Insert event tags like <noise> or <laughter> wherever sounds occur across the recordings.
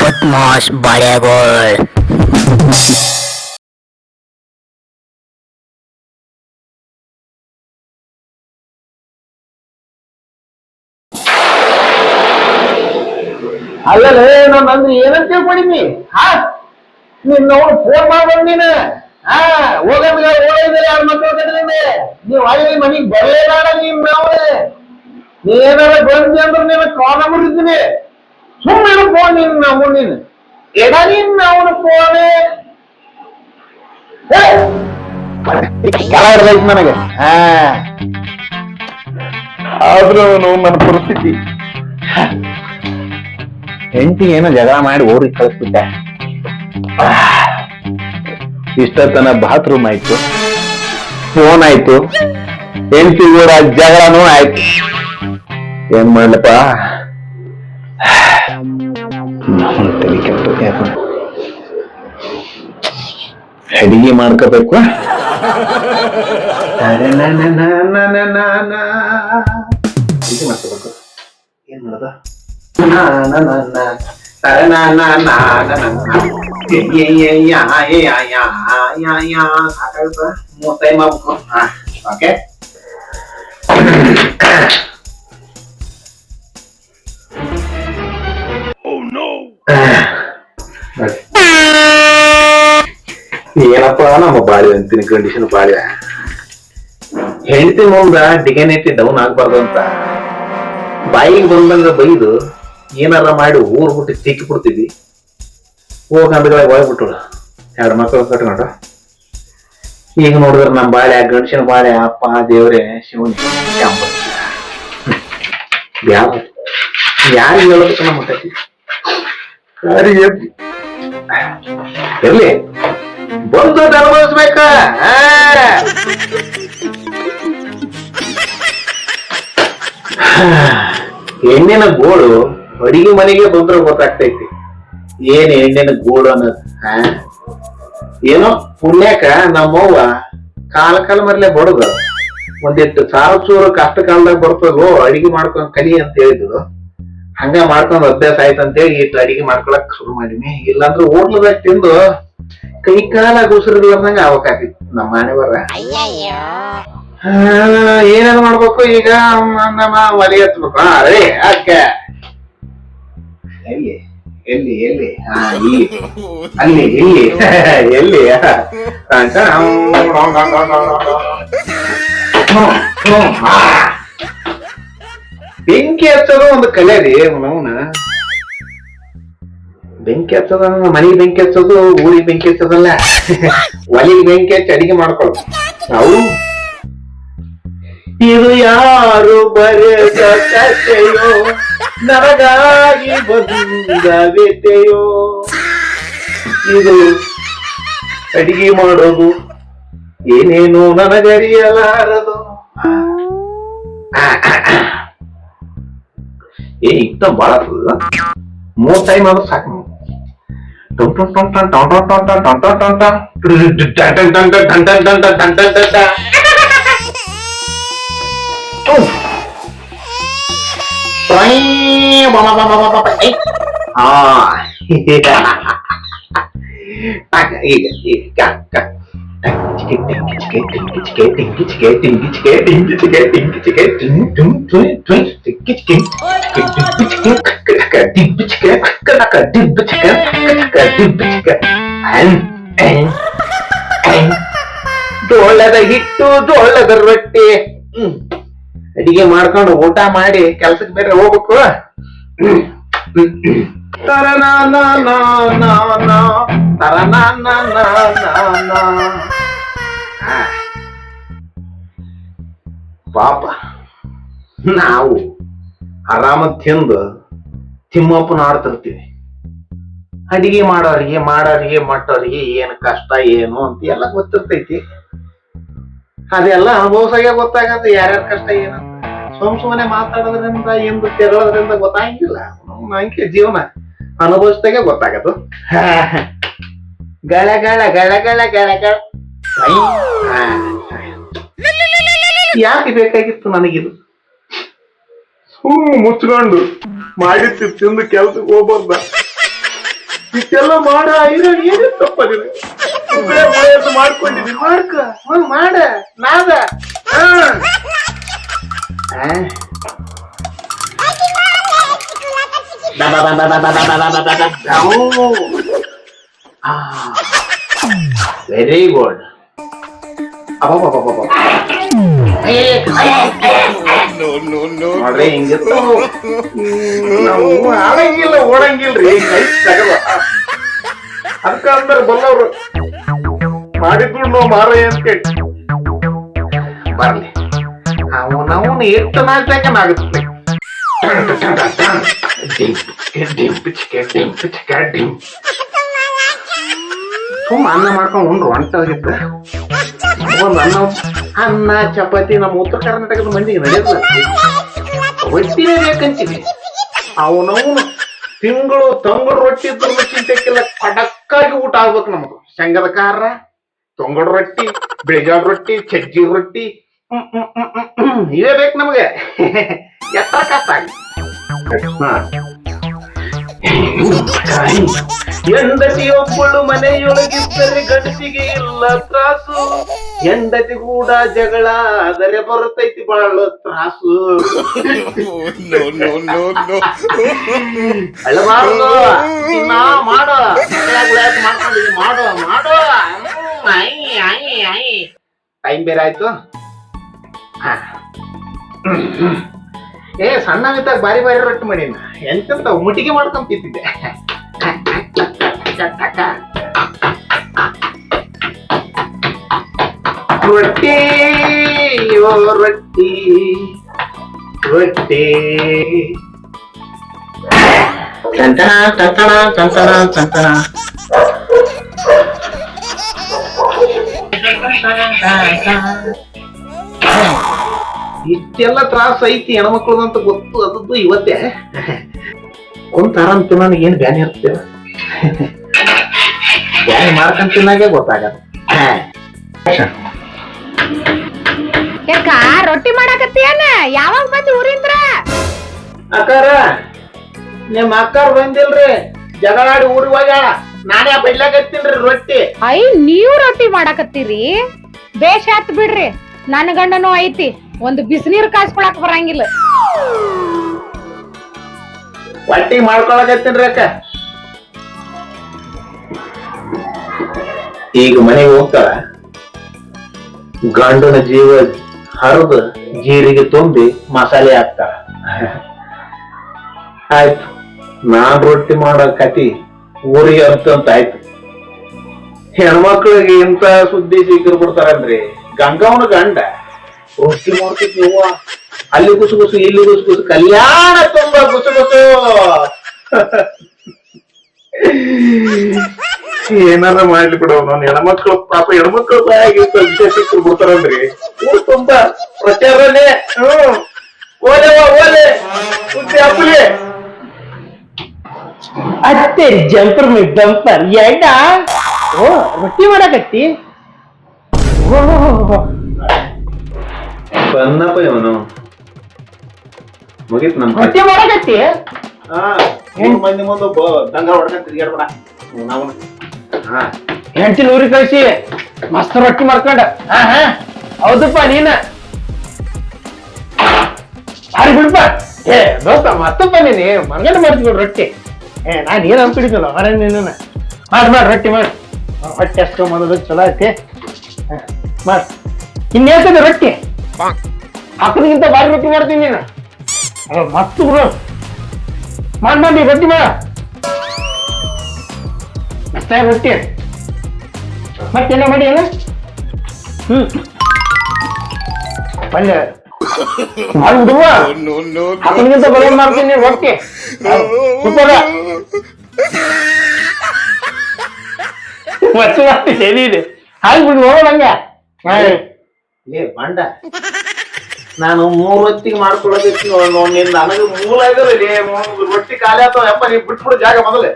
ಬದ್ಮಾಶ್ ಬಾಳ್ಯಾಗೋಳ್ ಅಲ್ಲಲೇ ನಾನು ಅಂದ್ರೆ ಏನಂತ ತಿಳ್ಕೊಂಡಿನಿ ಹಾ ನಿನ್ನ ಅವನು ಫೋನ್ ಮಾಡ್ಬಂದ್ ನೀನು ಹಾ ಹೋಗಂದ್ರೆ ಓಡಿದ್ರೆ ಯಾರ ಮಕ್ಕಳು ಕಟ್ಟಿದ್ರೆ ನೀವು ಅಲ್ಲಿ ಮನೆಗೆ ಬರಲೇಬೇಡ ನೀನ್ ನಾವೇ ನೀ ಏನಾರ ಬಂದಿ ಅಂದ್ರೆ ನೀನು ಕಾಲ್ ಬಿಡ್ತೀನಿ ಸುಮ್ಮನೆ ಫೋನ್ ನಿನ್ ನಾವು ನೀನು ಎಡ ನೀನ್ ಅವನ ಫೋನ್ ನನಗೆ ಆದ್ರೂ ಅವನು ನನ್ನ ಪರಿಸ್ಥಿತಿ ಹೆಂಡತಿ ಏನೋ ಜಗಳ ಮಾಡಿ ಊರಿಗೆ ಕಳಿಸ್ಬಿಟ್ಟೆ ಇಷ್ಟತನ ಬಾತ್ರೂಮ್ ಆಯ್ತು ಫೋನ್ ಆಯ್ತು ಹೆಂಡತಿ ಕೂಡ ಜಗಳನೂ ಆಯ್ತು ಏನ್ ಮಾಡ್ಲಪ್ಪ ತಲೆ ಕೆಟ್ಟು ಯಾಕೋ. ಅಡಿಗೆ ಮಾಡ್ಕೋಬೇಕು ಅಡಿಗೆ ಮಾಡ್ಕೋಬೇಕು ಏನ್ ಮಾಡೋದು ಓಕೆ ಏನಪ್ಪ ನಮ್ಮ ಬಾಳಿ ಅಂತಿನ ಕಂಡೀಷನ್ ಬಾಳಿ ಹೆಂಡತಿ ಮುಂದ ಡಿಗ್ನಿಟಿ ಡೌನ್ ಆಗ್ಬಾರ್ದು ಅಂತ. ಬಾಯಿಗೆ ಬಂದಂಗ ಬೈದು ಏನಾರ ಮಾಡಿ ಊರ್ ಬಿಟ್ಟು ತಿಕ್ಕಿ ಬಿಡ್ತಿದ್ವಿ ಹೋಗಿ ಅಂದ್ಗಳಾಗ ಹೋಗ್ಬಿಟ್ಟು ಎರಡು ಮಕ್ಕಳು ಕಟ್ಕೊಂಡು ಈಗ ನೋಡಿದ್ರೆ ನಮ್ಮ ಬಾಳೆ ಗಂಡಸಿನ ಬಾಳೆ ಅಪ್ಪ, ದೇವ್ರೆ, ಶಿವನ್. ಯಾರು? ಹೇಳೋದಕ್ಕೆ ನಮ್ಮ ಯಾರಿಗೆ ಇರ್ಲಿ. ಬಂದು ಅನುಭವಿಸ್ಬೇಕ. ಹೆಣ್ಣಿನ ಗೋಳು ಅಡಿಗೆ ಮನೆಗೆ ಬಂದ್ರೆ ಗೊತ್ತಾಗ್ತೈತಿ. ಏನ್ ಹೆಣ್ಣಿನ ಗೋಳು ಅನ್ನೋದು? ಏನೋ ಪುಣ್ಯಕ ನಮ್ಮವ್ವ ಕಾಲ ಕಾಲ ಮರ್ಲೆ ಬಡದು. ಒಂದಿಷ್ಟು ಸಾಲ ಚೂರು ಕಷ್ಟ ಕಾಲದಾಗ ಬರ್ತದೋ, ಅಡಿಗೆ ಮಾಡ್ಕೊಂಡ್ ಕಲಿ ಅಂತ ಹೇಳಿದ್ರು. ಹಂಗ ಮಾಡ್ಕೊಂಡ್ ಅಭ್ಯಾಸ ಆಯ್ತಂತೇಳಿ ಈ ಅಡಿಗೆ ಮಾಡ್ಕೊಳಕ್ ಶುರು ಮಾಡೀನಿ. ಇಲ್ಲಾಂದ್ರೆ ಹೋಟ್ಲದಾಗ ತಿಂದು ಕೈ ಕಾಲ ಗುಸರಿರ್ಲಾರ್ದಂಗ ಆಗ್ಬೇಕಾಗಿತ್ತು ನಮ್ಮ ಮನೆಯವರ. ಏನೇನ್ ಮಾಡ್ಬೇಕು ಈಗ ನಮ್ಮ ಒಲೆ ಹತ್ಬೇಕು ಹಾ ರೇ ಅಕ್ಕ ಎಲ್ಲಿ ಎಲ್ಲಿ ಎಲ್ಲಿ? ಇಲ್ಲಿ. ಅಲ್ಲಿ ಇಲ್ಲಿ. <laughs> ಎಲ್ಲಿ? ಅಂತ ಬೆಂಕಿ ಹಚ್ಚೋದು ಒಂದು ಕಲೆ ರೀ ಅವನ ಬೆಂಕಿ ಹಚ್ಚೋದ ಮನೆಗೆ ಬೆಂಕಿ ಹಚ್ಚೋದು, ಊರಿಗೆ ಬೆಂಕಿ ಹಚ್ಚೋದಲ್ಲ. ಒಲಿಗೆ ಬೆಂಕಿ ಹಚ್ಚಿ ಅಡಿಗೆ ಮಾಡ್ಕೊಳ್ಳೋದು. ನಾವು ಇದು ಯಾರು ಬರೆದ ಕಥೆಯೋ ನನಗಾಗಿ ಬಂದ ವ್ಯತೆಯೋ ಇದು ಅಡಿಗೆ ಮಾಡೋದು. ಏನೇನು ನನಗರಿಯಲಾರದು. ಏ ಇತ್ತ ಬಹಳ ಫುಲ್ ಮೂರ್ ಟೈಮ್ ಆದ್ರೂ ಸಾಕು ನಾವು ಹಾ ಈಗ ಈಗ ಜೋಳದ ಹಿಟ್ಟು ಜೋಳದ ರೊಟ್ಟಿ ಅಡಿಗೆ ಮಾಡ್ಕೊಂಡು ಊಟ ಮಾಡಿ ಕೆಲ್ಸಕ್ಕೆ ಬೇರೆ ಹೋಗ್ಬೇಕು ತರನಾ ಆ. ಪಾಪ, ನಾವು ಆರಾಮ ತಿಂದು ತಿಮ್ಮಪ್ಪನ ಆಡ್ತಿರ್ತೀವಿ. ಅಡಿಗೆ ಮಾಡೋರಿಗೆ ಮಾಡೋರಿಗೆ ಮಟ್ಟೋರಿಗೆ ಏನು ಕಷ್ಟ, ಏನು ಅಂತ ಎಲ್ಲ ಗೊತ್ತಿರ್ತೈತಿ. ಅದೆಲ್ಲ ಅನುಭವಿಸಾಗೆ ಗೊತ್ತಾಗತ್ತೆ, ಯಾರ್ಯಾರ ಕಷ್ಟ, ಏನು ಸುಮ್ ಸುಮ್ಮನೆ ಮಾತಾಡೋದ್ರಿಂದ ಎಂದು ತೆರಳೋದ್ರಿಂದ ಗೊತ್ತಾಗಿಲ್ಲ. ಹಂಗೆ ಜೀವನ ಅನುಭವಿಸ್ದಾಗೆ ಗೊತ್ತಾಗದು ಗಳಗಳ ಗಳಗಳ ಗಳಗಳ ಯಾಕೆ ಬೇಕಾಗಿತ್ತು ನನಗಿದು ಹೂ ಮುಚ್ಕೊಂಡು ಮಾಡಿತ್ತು ತಿಂದು ಕೆಲ್ಸಕ್ಕೆ ಹೋಗ್ಬಾರ್ದ ಇಷ್ಟೆಲ್ಲ ಮಾಡ ಏನು ತಪ್ಪದಿದೆ ಮಾಡ್ಕೊಂಡಿದ್ದೀನಿ ಮಾಡ್ಕ ಮಾಡ ನಾದ ಹಾ ಆ? ವೆರಿ ಗುಡ್ ನೋಡ್ರಿ ಹಿಂಗಿರ್ತಾವ ನಾವು ಆಡಂಗಿಲ್ಲ ಓಡಂಗಿಲ್ರಿ ಕೈ ತಗಲ್ಲ ಅದಕ್ಕ ಅಂತಾರ ಬಲ್ಲವ್ರು ಮಾಡಿದ್ರು ನಾವು ಮಾರಯ್ಯ ಅಂತ ಕೇಳಿ ಬರ್ಲಿ ಅವನವನು ಎಷ್ಟು ನಾಲ್ಕಾಗುತ್ತೆ ಸುಮ್ಮ ಅನ್ನ ಮಾಡ್ಕೊಂಡು ಉಂಡ್ರು ಹೊಂಟಾಗಿದ್ದ ಒಂದು ಅನ್ನ ಅನ್ನ, ಚಪಾತಿ, ನಮ್ಮ ಉತ್ತರ ಕರ್ನಾಟಕದ ಮಂದಿಗೆ ನಡೆಯಲ್ಲ ರೊಟ್ಟಿನೇ ಬೇಕಂತೀವಿ. ಅವನವನು ತಿಂಗಳು, ತಂಗಳು ರೊಟ್ಟಿ ಇದ್ರೂ ಚಿಂತೆಕ್ಕೆಲ್ಲ ಊಟ ಆಗ್ಬೇಕು ನಮಗ. ಶಂಗದ ಖಾರ ತೊಂಗಡ ರೊಟ್ಟಿ ಬೆಳಗಾವ್ ರೊಟ್ಟಿ ಚಜ್ಜಿ ರೊಟ್ಟಿ. ಇವೇ ಬೇಕು ನಮಗೆ. ಎತ್ತ ಕಷ್ಟ ಆಗಿ ಹೆಂಡತಿಯೊಬ್ಬಳು ಮನೆಯೊಳಗಿದ್ದರೆ ಗಂಟಿಗೆ ಇಲ್ಲ ತ್ರಾಸು. ಹೆಂಡತಿ ಕೂಡ ಜಗಳ ಆದರೆ ಬರುತ್ತೈತಿ ಬಾಳ ತ್ರಾಸು. ಅಳಬಾರ್ದು. ಇನ್ನ ಮಾಡೋ. ಮಾಡ್ಕೊಂಡಿದ್ದೀನಿ ಮಾಡೋ ಮಾಡೋ. ಟೈಮ್ ಬೇರೆ ಆಯ್ತು. ಹಾ. ಏ ಸಣ್ಣವಿದ್ದಾಗ ಬಾರಿ ಬಾರಿ ರೊಟ್ಟಿ ಮಾಡೀನಿ ಎಂತೆಂತ ಮುಟಿಗೆ ಮಾಡ್ಕೊಂಡ್ ತಿಂತಿದ್ದೆ. ರೊಟ್ಟಿ ಯೋ ರೊಟ್ಟಿ ರೊಟ್ಟಿ. ತಂತನ ತಂತನ ತಂತನ ತಂತನ ಇಷ್ಟೆಲ್ಲ ತ್ರಾಸ ಐತಿ ಹೆಣ್ಮಕ್ಳದಂತ ಗೊತ್ತು ಅದದ್ದು ಇವತ್ತೇ. ಕುಂತ ಆರಾಮ್ ತಿನ್ನೋಣ ಏನ್ ಬ್ಯಾನಿ ಇರ್ತೇವ ಬ್ಯಾನಿ ಮಾಡ್ಕೊಂಡ್ ತಿನ್ನಾಗೆ ಗೊತ್ತಾಗಲ್ಲ. ಯಾಕ ರೊಟ್ಟಿ ಮಾಡಾಕತ್ತೀಯನ? ಯಾವಾಗ ಬಂದು ಊರಿಂದ್ರ? ಅಕ್ಕಾರ ನಿಮ್ ಅಕ್ಕಾರ ಬಂದಿಲ್ರಿ. ಜಗಳಾಡಿ ಊರಿಗೆ ಹೋಗ್ಯಾಳ. ನಾನೇ ಬೈಲಾಕತ್ತೀನ್ರಿ ರೊಟ್ಟಿ. ಐ ನೀವ್ ರೊಟ್ಟಿ ಮಾಡಾಕತ್ತೀರಿ? ಬೇಷ್ ಆತ್ ಬಿಡ್ರಿ. ನನ್ ಗಂಡನೂ ಐತಿ. ಒಂದು ಬಿಸಿನೀರ್ ಕಾಯಿಸ್ಕೊಳಕ್ ಬರಂಗಿಲ್ಲ. ಹೊಟ್ಟಿ ಮಾಡ್ಕೊಳಕತ್ತೀನ್ರಿ ಅಕ್ಕ. ಈಗ ಮನೆಗೆ ಹೋಗ್ತಾಳ. ಗಂಡನ ಜೀವ ಹರಿದು ಜೀರಿಗೆ ತುಂಬಿ ಮಸಾಲೆ ಹಾಕ್ತಾಳ. ಆಯ್ತು, ನಾನ್ ರೊಟ್ಟಿ ಮಾಡೋ ಕತಿ ಊರಿಗೆ ಅಂತ ಆಯ್ತು. ಹೆಣ್ಮಕ್ಳಿಗೆ ಇಂತ ಸುದ್ದಿ ಸಿಕ್ಕಿರ್ಬಿಡ್ತಾರಂದ್ರಿ ಗಂಗವನ ಗಂಡ. ರೊಟ್ಟಿ ಮಾಡ್ತಿದ್ವಿ ಅವ್ವ. ಅಲ್ಲಿ ಗುಸು ಗುಸು ಇಲ್ಲಿ ಗುಸು ಗುಸು. ಕಲ್ಯಾಣ ತುಂಬ ಗುಸು ಗುಸು. ಏನಾರ ಮಾಡ್ಲಿ ಬಿಡು ನಾನು ಹೆಣ್ಮಕ್ಳು ಪಾಪ ಹೆಣ್ಮಕ್ಳು ಆಗಿತ್ತು ವಿಶೇಷಕ್ಕೆ ಬಿಡ್ತಾರಲ್ರಿ ಊರ್ ತುಂಬಾ. ಪ್ರಚಾರನೇ. ಹ್ಮ್ ಓಲೆ ಓಲೆ. ಸುದ್ದಿ ಅಪ್ಪಲೆ. ಅತ್ತೆ ಜಂಪರ್ ಮಿ ಜಂಪರ್ ಎಡ. ಓ ರೊಟ್ಟಿ ಮಾಡಕತ್ತಿ? ಓ ಬಂದಪ್ಪ ಇವನು ಮುಗೀತ್ ನಮ್ಮ ರೊಟ್ಟಿ ಮಾಡಕತ್ತಿ? ಹಾ ಮೂರ್ ಮಂದಿ ಮುಂದೆ ಒಬ್ಬ ದಂಗ ಹೊಡ್ಕೊಂಡ್ ತಿರ್ಗಾಡ್ಬೇಡ ನಾವು ಹಾ. ಹೆಂಡತಿ ನೂರಿ ಕಳಿಸಿ ಮಸ್ತ್ ರೊಟ್ಟಿ ಮಾಡ್ಕೊಂಡ. ಹಾ ಹಾ. ಹೌದಪ್ಪ ನೀನ? ಹಾರಿ ಬಿಡ್ಪ. ಏ ದೋಸ್ತ ಮತ್ತಪ್ಪ ನೀನು? ಮನ್ಗಂಡ ಮಾಡ್ತೀವಿ ರೊಟ್ಟಿ. ಏ ನಾನು ಏನು ಅನ್ಪಿಡಿದ್ನಲ್ಲ ಹೊರ ನೀನು ಮಾಡಿ ಮಾಡಿ ರೊಟ್ಟಿ ಮಾಡ್. ಹೊಟ್ಟೆ ಅಷ್ಟು ಮಾಡೋದು ಚಲೋ ಐತಿ. ಹಾ, ಮಾಡ್. ಇನ್ನೇಳ್ತದೆ ರೊಟ್ಟಿ? ಹಾಕೋದಕ್ಕಿಂತ ಬಾರಿ ರೊಟ್ಟಿ ಮಾಡ್ತೀನಿ ನೀನು. ಮಸ್ತ್ ಬಿಡು ಮಾಡ್ ರೊಟ್ಟಿ ಮಾಡ. ಮತ್ತೆ ರೊಟ್ಟಿ. ಮತ್ತೆಲ್ಲ ಮಾಡಿ ಅಲ್ಲ ಹ್ಮ್ ಪಲ್ಯ ಮಾಡ್ಬಿಡುವ ಏನಿದೆ? ಹಾಕ್ಬಿಡು ಲೇ ಬಂಡ. ನಾನು ಮೂರ್ ಹೊತ್ತಿಗೆ ಮಾಡ್ಕೊಳ್ಳೋದಿತ್ತು ನೋಡಿ ನಿನ್ ನನಗೆ ಮೂಲ ಮೂರ್ ರೊಟ್ಟಿ ಖಾಲಿ ಆತಾವ ಯಪ್ಪ ನೀ ಬಿಟ್ಬಿಡು ಜಾಗ ಮೊದಲೇ.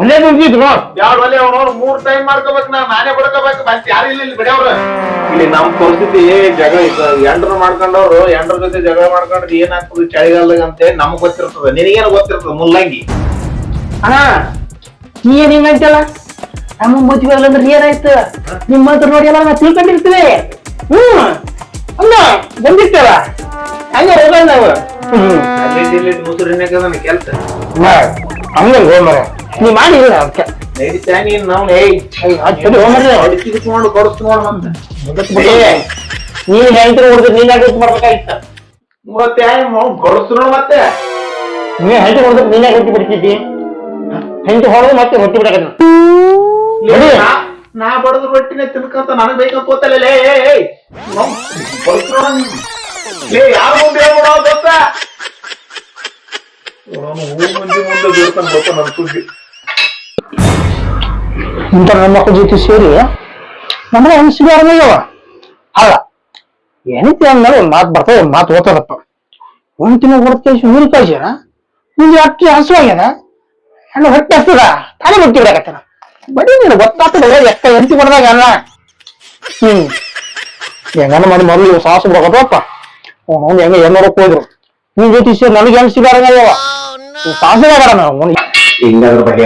ಒಲೆ ಮುಗಿದ್ರು ಯಾವ್ದು ಒಲೆ ಅವ್ರು ಮೂರ್ ಟೈಮ್ ಮಾಡ್ಕೋಬೇಕು ನಾ ನಾನೇ ಬಡ್ಕೋಬೇಕು ಮತ್ತೆ ಯಾರು ಇಲ್ಲ ಇಲ್ಲಿ ಬಿಡವ್ರ ಇಲ್ಲಿ ನಮ್ ಪರಿಸ್ಥಿತಿ ಜಗಳ ಎಂಡ್ರ ಮಾಡ್ಕೊಂಡವ್ರು ಎಂಡ್ರ ಜೊತೆ ಜಗಳ ಮಾಡ್ಕೊಂಡ್ರೆ ಏನಾಗ್ತದೆ ಚಳಿಗಾಲದಾಗ ಅಂತ ನಮಗ್ ಗೊತ್ತಿರ್ತದ. ನಿನಗೇನು ಗೊತ್ತಿರ್ತದ? ಮುಲ್ಲಂಗಿ. ಅಣ್ಣ ನೀ ಏನ್ ಹಿಂಗಂತಲ್ಲ ನಮ್ಮ ಮದ್ವೆ ಅಂದ್ರೆ ಏನಾಯ್ತು? ನಿಮ್ಮ ಹತ್ರ ನೋಡಿ ಎಲ್ಲ ನಾ ತಿಳ್ಕೊಂಡಿರ್ತೀವಿ. ಹ್ಮ್. ಅಲ್ಲ ಹಂಗ ಹೋಗಲ್ಲ ನಾವು. ಹ್ಮ್. ಅಲ್ಲಿ ಇಲ್ಲಿ ಮುಸುರಿನಾಗ ನನ್ನ ಕೆಲ್ಸ ಹಂಗ ಹೋಮರ ನೀ ಅದಕ್ಕೆ. ನಡೀತಾ ನೀನ್ ನಾವು ಏಯ್ ಹೋಮರ ಮಾಡಿ ಕೊಡಿಸ್ ನೋಡ್ ಮತ್ತೆ ನೀನ್ ಹೊಡೆದ್ರೆ ನೀನ್ ಯಾಕೆ ಮಾಡ್ಬೇಕಾಗಿತ್ತ ಮತ್ತೆ ಕೊಡಿಸ್ ನೋಡ್ ಮತ್ತೆ ನೀ ಹೆಂಡ್ತಿ ಹೊಡೆದ್ರೆ ನೀನ್ ಯಾಕೆ ಹೊಟ್ಟಿ ಬಿಡ್ತಿದ್ದಿ ಹೆಂಡ್ತಿ ಹೊಡೆದು ಮತ್ತೆ ಹೊಟ್ಟಿ ಬಿಡಕ ನಡಿ. ನಾ- ಬಡದ ರೊಟ್ಟಿನ ತಿನ್ಕಂತ ನನಗ್ ಬೇಕಂತ ಹೋತಲ್ಲ ಏ ಯಾರ ಮುಂದೆ ಹೇಳ್ಬಿಡೋ ಗೊತ್ತ? ಇಂಥ ನನ್ನ ಮಕ್ಕಳ ಜೊತೆ ಸೇರಿ ನಮಗೆ ಅನಿಸಿಕೆ ಆಗ್ಯಾವ ಅಲ್ಲ, ಏನೈತಿ ಅಂದ್ಮೇಲೆ ಒಂದ್ ಮಾತು ಬರ್ತದೆ ಒಂದ್ ಮಾತು ಓದ್ತದಪ್ಪ ಒಂದ್ ತಿನ್ನ ಕಳಿಸಿ ನೀರು ಕಳ್ಸ್ಯಾರ ನಿಂಗೆ ಅಕ್ಕಿ ಹಸುವಾಗ್ಯದ ಹೆಣ್ಣು ಹೊಟ್ಟೆ ಹಸ್ತದ ತಾನೇ ಹೊಟ್ಟಿ ಬಿಡಕತ್ತಾನ? ಬರೀ ನೀನು ಗೊತ್ತಾಗ್ತದೆ ಎಕ್ಕ ಎಂಟಿ ಮಾಡಿದಾಗ ಅಲ್ಲ ಹ್ಮ್. ಹೆಂಗನ ಮಾಡಿ ಮೊದಲು ಸಾಹಸ ಬಿಡಕತ್ತಪ್ಪ ಅವ್ನು ಹೆಂಗ ಹೆಣ್ಣೋರಕ್ಕೆ ಹೋದ್ರು ನೀನ್ ಜೊತೆ ಸೇರಿ ನನಗೆ ಹೆಂಗ್ ಸಿಗಾರಂಗವ ಸಾಹಸ ಬರ ನಾವು ಹಿಂಗಾದ್ರ ಬಗ್ಗೆ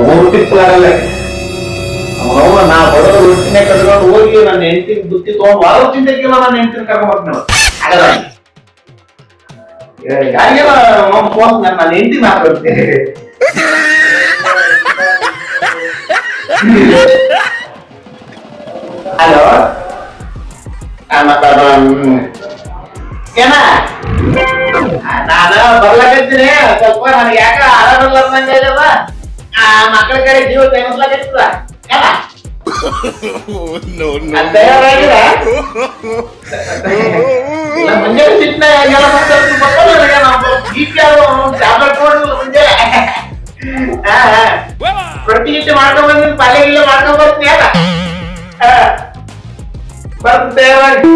ಅವ್ರು ತಿಪ್ಪಲಾರಲ್ಲ ಅವನವ ನಾ ಬಡವ ರೊಟ್ಟಿನೇ ಕಟ್ಕೊಂಡು ಹೋಗಿ ನನ್ನ ಹೆಂಡತಿ ಬುತ್ತಿ ತಗೊಂಡ್ ವಾರ ಚಿಂತೆಗಿಲ್ಲ ನನ್ನ ಹೆಂಡತಿನ ಕರ್ಕೊಂಡ್ ಬರ್ತೀನಿ ಆಗಲ್ಲ ಯಾರಿಗೆಲ್ಲ ಫೋನ್ ನನ್ನ ಹೆಂಡತಿ ಮಾತಾಡ್ತೀನಿ ಹಲೋ ಮಾತಾಡ ಏನ ನಾನು ಬರ್ಲಾಕತ್ತೀನಿ ಸ್ವಲ್ಪ ನನಗೆ ಯಾಕ ಆರಾಮಿಲ್ಲ ಆಗ್ಯದ ಆ ಮಕ್ಕಳ ಕಡೆ ಜೀವ ತೆಗಸ್ಲಾಕತ್ತದ ಏನ no, no, ಅದ್ ತಯಾರಾಗಿಲ್ಲ ಇಲ್ಲ ಮುಂಜಾನೆ ಸಿಟ್ನ ಎಲ್ಲ ಮಾತಾಡ್ತೀನಿ ಮಕ್ಕಳು ನನಗೆ ನಾವು ಬೀಪಿ ಟ್ಯಾಬ್ಲೆಟ್ ನೋಡಿಲ್ಲ ರೊಟ್ಟಿ ಮಾಡ್ಕೊಂಡ್ ಬಂದಿನಿ ಪಲ್ಯ ಇಲ್ಲ ಮಾಡ್ಕೊಂಡ್ ಬರ್ತೀನಿ ಅಲ್ಲ ಬರ್ತೀನಿ ತಯಾರಾಗಿ.